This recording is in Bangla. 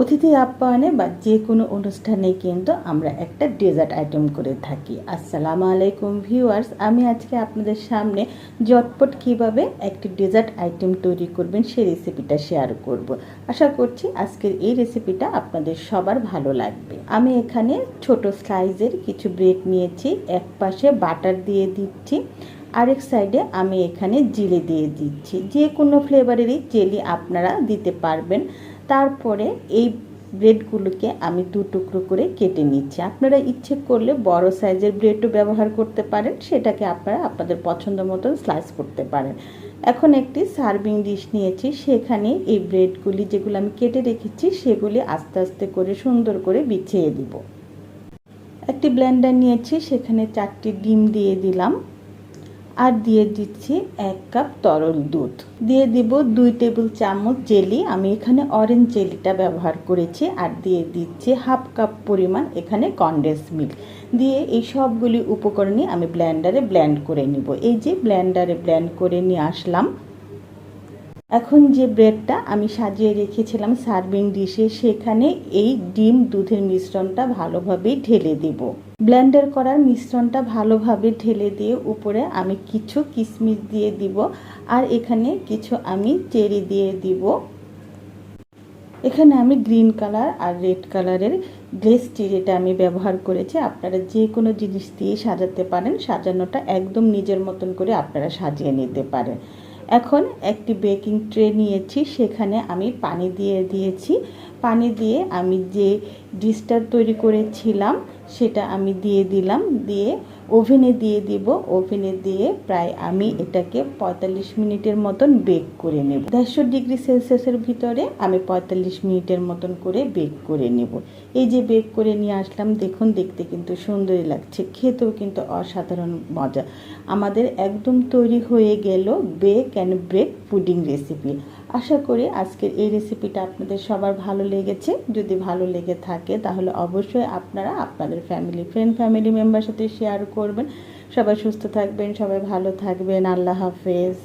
অতিথি আপ্যায়নে বা যে কোনো অনুষ্ঠানে কিন্তু আমরা একটা ডেজার্ট আইটেম করে থাকি। আসসালামু আলাইকুম ভিউয়ার্স আমি আজকে আপনাদের সামনে জটপট কীভাবে একটি ডেজার্ট আইটেম তৈরি করবেন সেই রেসিপিটা শেয়ার করব। আশা করছি আজকের এই রেসিপিটা আপনাদের সবার ভালো লাগবে। আমি এখানে ছোট সাইজের কিছু ব্রেড নিয়েছি, এক পাশে বাটার দিয়ে দিচ্ছি, আরেক সাইডে আমি এখানে জিলে দিয়ে দিচ্ছি। যে কোনো ফ্লেভারেরই জেলি আপনারা দিতে পারবেন। তারপরে এই ব্রেডগুলোকে আমি দু টুকরো করে কেটে নিচ্ছি। আপনারা ইচ্ছে করলে বড় সাইজের ব্রেডও ব্যবহার করতে পারেন, সেটাকে আপনারা আপনাদের পছন্দ মতন স্লাইস করতে পারেন। এখন একটি সার্ভিং ডিশ নিয়েছি, সেখানে এই ব্রেডগুলি যেগুলো আমি কেটে রেখেছি, সেগুলি আস্তে আস্তে করে সুন্দর করে বিছিয়ে দিব। একটি ব্লেন্ডার নিয়েছি, সেখানে চারটি ডিম দিয়ে দিলাম। আর দিয়ে দিচ্ছি এক কাপ তরল দুধ। দিয়ে দিব দুই টেবিল চামচ জেলি। আমি এখানে অরেঞ্জ জেলিটা ব্যবহার করেছি আর দিয়ে দিচ্ছি হাফ কাপ পরিমাণ এখানে কনডেন্স মিল্ক দিয়ে এই সবগুলি উপকরণই আমি ব্ল্যান্ডারে ব্ল্যান্ড করে নিব। এই যে ব্ল্যান্ডারে ব্ল্যান্ড করে নিয়ে আসলাম এখন যে ব্রেডটা আমি সাজিয়ে রেখেছিলাম সার্ভিং ডিশে, সেখানে এই ডিম দুধের মিশ্রণটা ভালোভাবে ঢেলে দেব। ব্লেন্ডার করার মিশ্রণটা ভালোভাবে ঢেলে দিয়ে উপরে আমি কিছু কিশমিশ দিয়ে দিব আর এখানে কিছু আমি চেরি দিয়ে দিব। এখানে আমি গ্রিন কালার আর রেড কালারের গ্লেস চিড়েটা আমি ব্যবহার করেছি। আপনারা যে কোনো জিনিস দিয়ে সাজাতে পারেন, সাজানোটা একদম নিজের মতন করে আপনারা সাজিয়ে নিতে পারেন। এখন একটি বেকিং ট্রে নিয়েছি সেখানে আমি পানি দিয়ে দিয়েছি। পানি দিয়ে আমি যে ডিশটা তৈরি করেছিলাম, সেটা আমি দিয়ে দিলাম। দিয়ে ওভেনে দিয়ে দিব। ওভেনে দিয়ে প্রায় আমি এটাকে পঁয়তাল্লিশ মিনিটের মতন বেক করে নেব। দেড়শো ডিগ্রি সেলসিয়াসের ভিতরে আমি পঁয়তাল্লিশ মিনিটের মতন করে বেক করে নেব। এই যে বেক করে নিয়ে আসলাম, দেখুন, দেখতে কিন্তু সুন্দরই লাগছে। খেতেও কিন্তু অসাধারণ মজা। আমাদের একদম তৈরি হয়ে গেল bake and break pudding recipe. আশা করি আজকের এই রেসিপিটা আপনাদের সবার ভালো লেগেছে। যদি ভালো লেগে থাকে, তাহলে অবশ্যই আপনারা আপনাদের ফ্যামিলি ফ্রেন্ড ফ্যামিলি মেম্বার সাথে শেয়ার করবেন। সবাই সুস্থ থাকবেন, সবাই ভালো থাকবেন। আল্লাহ হাফেজ।